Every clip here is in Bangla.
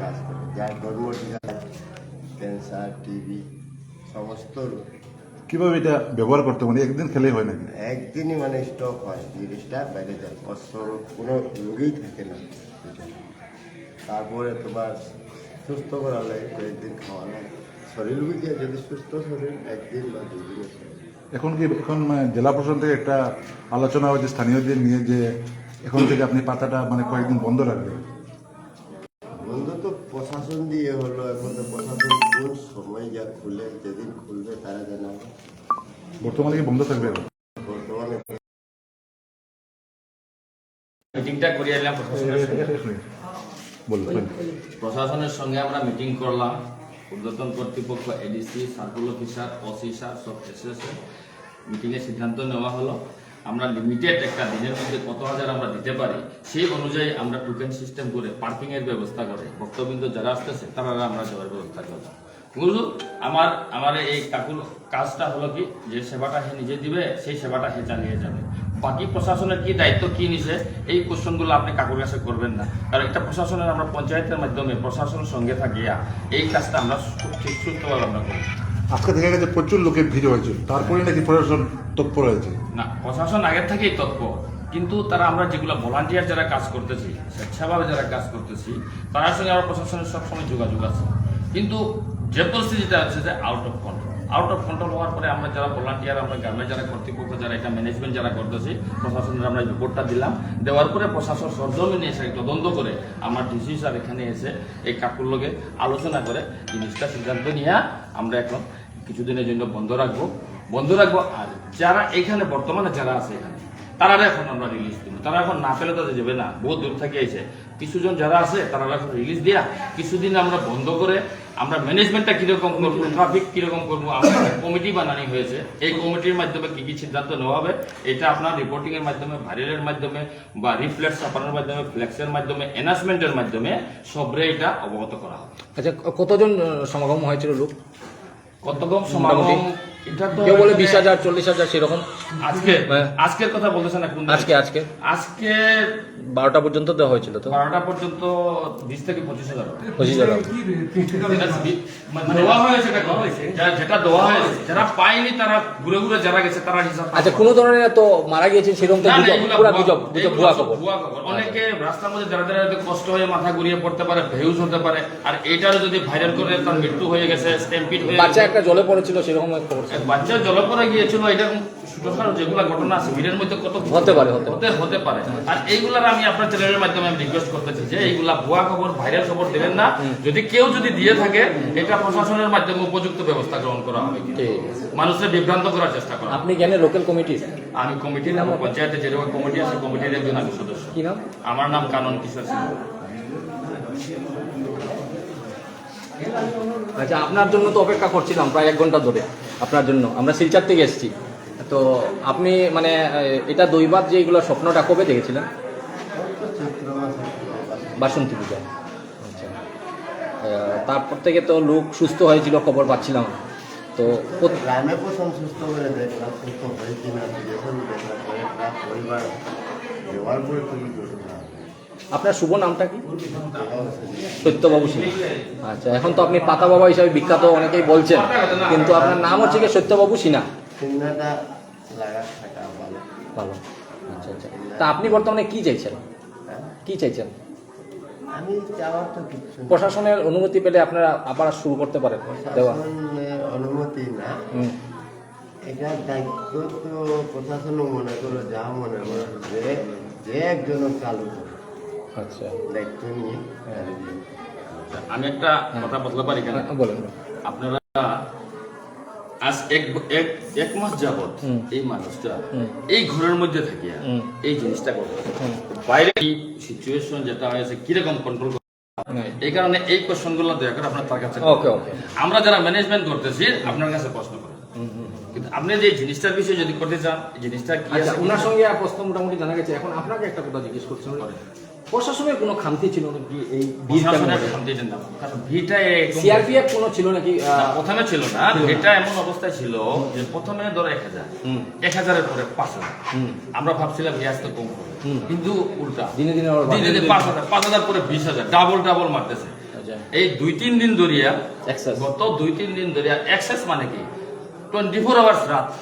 কাজ করে যার গর্ভবতীরা ক্যান্সার টিবি সমস্ত কীভাবে এটা ব্যবহার করতে মানে একদিন খেলেই হয় নাকি? একদিনই মানে স্টক হয় জিনিসটা বাইরে যায়। অস্ত্র কোনো রোগেই থাকে না তারপরে তোমার সুস্থ করা লাগে কয়েকদিন খাওয়া লাগে। শরীর বুঝিয়ে যদি সুস্থ শরীর একদিন বা দুই দিনে চলে। এখন কি এখন মানে জেলা প্রশাসন থেকে একটা আলোচনা হয়েছে স্থানীয়দের নিয়ে যে এখন থেকে আপনি পাতাটা মানে কয়েকদিন বন্ধ রাখবেন। প্রশাসন দিয়ে হলো এখন তো প্রশাসন কোন সময় যা খুলে যেদিন খুলবে তারা জানাবে। বর্তমানে কি বন্ধ থাকবে? বর্তমানে মিটিংটা করিয়ে এলাম প্রশাসনের সঙ্গে। প্রশাসনের সঙ্গে আমরা মিটিং করলাম। ঊর্ধ্বতন কর্তৃপক্ষ ADC circle officer OC sir সব এসেছে। মিটিংয়ে সিদ্ধান্ত নেওয়া হলো। আমরা লিমিটেড একটা দিনের মধ্যে কত হাজার আমরা দিতে পারি, সেই অনুযায়ী আমরা টোকেন সিস্টেম করে পার্কিং এর ব্যবস্থা করে, ভক্তবৃন্দ যারা আসতেছে তারা আমরা যাওয়ার ব্যবস্থা করলাম বুঝলো আমার আমার এই কাকুর কাজটা হলো কি, যে সেবাটা হে নিজে দিবে, সেই সেবাটা হে চালিয়ে যাবে। বাকি প্রশাসনের কি দায়িত্ব, কি নিছে, এই কোশ্চেনগুলো আপনি কাকুর কাছে করবেন না। কারণ একটা প্রশাসনের, আমরা পঞ্চায়েতের মাধ্যমে প্রশাসনের সঙ্গে থাকিয়া এই কাজটা আমরা সু- ঠিক সুস্থভাবে আমরা করি আজকে দেখা গেছে প্রচুর লোকের ভিড় হয়েছে। তারপরে নাকি প্রশাসন তৎপর হয়েছে। না, প্রশাসন আগের থেকেই তৎপর। কিন্তু তারা আমরা যেগুলো ভলান্টিয়ার যারা কাজ করতেছি, স্বেচ্ছাভাবে যারা কাজ করতেছি তার সঙ্গে আমরা প্রশাসনের সবসময় যোগাযোগ আছে। কিন্তু যে পরিস্থিতিটা আছে যে out of control out of control হওয়ার পরে আমরা যারা ভলান্টিয়ার আমরা গ্রামে যারা কর্তৃপক্ষ, যারা এটা ম্যানেজমেন্ট যারা করতেছি, প্রশাসনের আমরা রিপোর্টটা দিলাম। দেওয়ার পরে প্রশাসন সরজমিনে এসে তদন্ত করে আমার ডিসি স্যার এখানে এসে এই কাকুর লগে আলোচনা করে জিনিসটা সিদ্ধান্ত নিয়ে আমরা এখন কিছুদিনের জন্য বন্ধ রাখব। বন্ধ রাখব আর যারা এখানে বর্তমানে যারা আছে এখানে তারা এখন আমরা রিলিজ দিব। তারা এখন না পেলে তাদের যাবে না। বহু দূর থেকে এসে। কিছুজন যারা আছে তারা এখন রিলিজ দিয়া কিছুদিন আমরা বন্ধ করে আমরা ম্যানেজমেন্টটা কীরকম করব ট্রাফিক কীরকম করব আমরা একটা কমিটি বানানি হয়েছে। এই কমিটির মাধ্যমে কি কি সিদ্ধান্ত নেওয়া হবে এটা আপনার রিপোর্টিং এর মাধ্যমে ভাইরালের মাধ্যমে বা রিফ্লেক্স ছাপানোর মাধ্যমে ফ্লেক্সের মাধ্যমে এনাউন্সমেন্টের মাধ্যমে সবরে এটা অবগত করা হবে। আচ্ছা কতজন সমাগম হয়েছিল লোক? কত কম সমাগম কেউ বলে বিশ হাজার চল্লিশ হাজার সেরকম। আজকে হ্যাঁ। আজকের কথা বলতেছেন না কোন আজকে আজকে। আজকে বারোটা পর্যন্ত দেওয়া হয়েছিল তো? বারোটা পর্যন্ত বিশ থেকে পঁচিশ হাজার পঁচিশ হাজার মানে দেওয়া হয়েছে যেটা দেওয়া হয়েছে যারা পায়নি তারা ঘুরে ঘুরে যারা গেছে তারা হিসাব আচ্ছা কোনো ধরনের তো মারা গিয়েছেন সেরকম তো গুজব? এগুলা ভুয়া- গুজব গুজব ভুয়া খবর। অনেকে রাস্তার মধ্যে যারা যারা কষ্ট হয়ে মাথা ঘুরিয়ে পড়তে পারে ভেউজ হতে পারে আর এটারও যদি ভাইরাল করে তার মৃত্যু হয়ে গেছে স্ট্যাম্পিড হয়ে বাচ্চা একটা জলে পড়েছিল সেরকম খবর এক বাচ্চা জলপরে গিয়েছিল এটা ছোটখাটো যেগুলা ঘটনা আছে ভিড়ের মধ্যে কত হতে পারে, হতে হতে পারে। আর এইগুলার আমি আপনার চ্যানেলের মাধ্যমে আমি রিকোয়েস্ট করতেছি যে এইগুলা ভুয়া খবর ভাইরাল খবর দেবেন না। যদি কেউ যদি দিয়ে থাকে এটা প্রশাসনের মাধ্যমে উপযুক্ত ব্যবস্থা গ্রহণ করা হবে। মানুষের বিভ্রান্ত করার চেষ্টা করা আপনি জ্ঞানে লোকাল কমিটি আমি কমিটির আমার পঞ্চায়েতে যেরকম কমিটি আছে কমিটির একজন আমি সদস্য। কি নাম? আমার নাম কানন কিশোর সিং। আচ্ছা আপনার জন্য তো অপেক্ষা করছিলাম প্রায় এক ঘণ্টা ধরে। আপনার জন্য। আমরা শিলচার থেকে এসেছি। তো আপনি মানে এটা দৈবাত যে এগুলো স্বপ্নটা কবে দেখেছিলেন? বাসন্তী পূজা। আচ্ছা। তারপর থেকে তো লোক সুস্থ হয়েছিল, খবর পাচ্ছিলাম। তো গ্রামে আপনার শুভ নামটা কি? সত্যবাবু সিং আচ্ছা এখন তো আপনি পাতা বাবা হিসাবে বিখ্যাত অনেকেই বলছেন। কিন্তু আপনার নাম হচ্ছে কি সত্যবাবু সিনহা? ভালো। আচ্ছা আচ্ছা। তা আপনি বর্তমানে কি চাইছেন? হ্যাঁ? কি চাইছেন? আমি চাওয়ার তো কিছু প্রশাসনের অনুমতি পেলে আপনারা আবার শুরু করতে পারেন। দেওয়া। অনুমতি না। এটার দায়িত্ব তো প্রশাসনও মনে করো যা মনে করো যে যে একজন চালু করে, আচ্ছা। দায়িত্ব নিয়ে আমি একটা কথা বলতে পারি কেন? হ্যাঁ, বলেন। আপনারা আজ এক এক এক মাস যাবত এই মানুষটা এই ঘরের মধ্যে থাকিয়া এই জিনিসটা করে বাইরে কি সিচুয়েশন যেটা হয়েছে কীরকম কন্ট্রোল এই কারণে এই কোশ্চেনগুলো দয়া করে আপনার তার কাছে ওকে ওকে আমরা যারা ম্যানেজমেন্ট করতেছি আপনার কাছে প্রশ্ন করেন কিন্তু আপনি যে জিনিসটার বিষয়ে যদি করতে চান এই জিনিসটা কি আচ্ছা আছে? ওনার সঙ্গে আর প্রশ্ন মোটামুটি জানা গেছে। এখন আপনাকে একটা কথা জিজ্ঞেস করছেন প্রশাসনের কোনো খামতি ছিল নাকি এই একদম- সিআরপিএফ কোনো ছিল নাকি প্রথমে ছিল না। ভিটা এমন অবস্থায় ছিল যে প্রথমে ধরো এক হাজার। এক হাজারের পরে পাঁচ হাজার। হুম। আমরা ভাবছিলাম এই আসতে কম হবে। কিন্তু উল্টা। দিনে দিনে দিনে দিনে পাঁচ হাজার পাঁচ হাজার পরে বিশ হাজার। ডাবল ডাবল মারতেছে। আচ্ছা। এই দুই তিন দিন ধরিয়া। গত দুই তিন দিন ধরিয়া এক্সেস মানে কি? টোয়েন্টি ফোর আওয়ার্স রাত।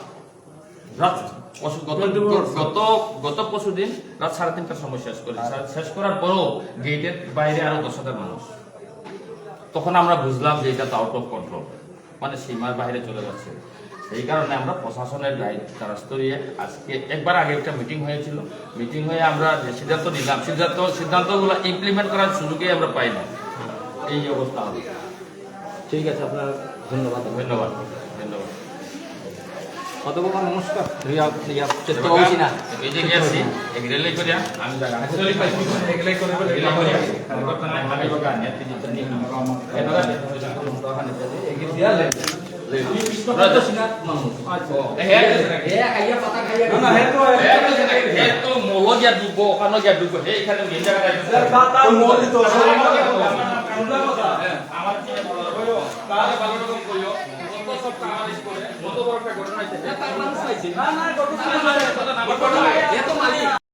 রাত। গত গত গত পরশু দিন রাত সাড়ে তিনটার সময় শেষ করি। শেষ করার পরও গেটের বাইরে আরও দশ হাজার মানুষ। তখন আমরা বুঝলাম যে এটা আউট অফ কন্ট্রোল মানে সীমার বাইরে চলে যাচ্ছে। কারণে আমরা প্রশাসনের দায়িত্ব দ্বারস্থ আজকে একবার আগে একটা মিটিং হয়েছিল। মিটিং হয়ে আমরা যে সিদ্ধান্ত নিলাম সিদ্ধান্ত সিদ্ধান্তগুলো ইমপ্লিমেন্ট করার সুযোগই আমরা পাই না এই অবস্থা হবে। ঠিক আছে আপনার ধন্যবাদ। ধন্যবাদ। কত বাবা নমস্কার রিয়া রিয়া সত্যবাবু সিনহা এই যে গেছি এগ্রেলাই করিয়া আমি জায়গা এগ্রেলাই পাইছি এগ্রেলাই করে এগ্রেলাই করিয়া কথা নাই। আমি বাগা নিয়ে তিন তিন দিন এটা দিয়া লে না না ওখানে গিয়া দুবো হে এখানে গিয়ে জায়গা দাতা মোলি তো আমার কত বড় একটা ঘটনা মানুষ পাইছে না না এত না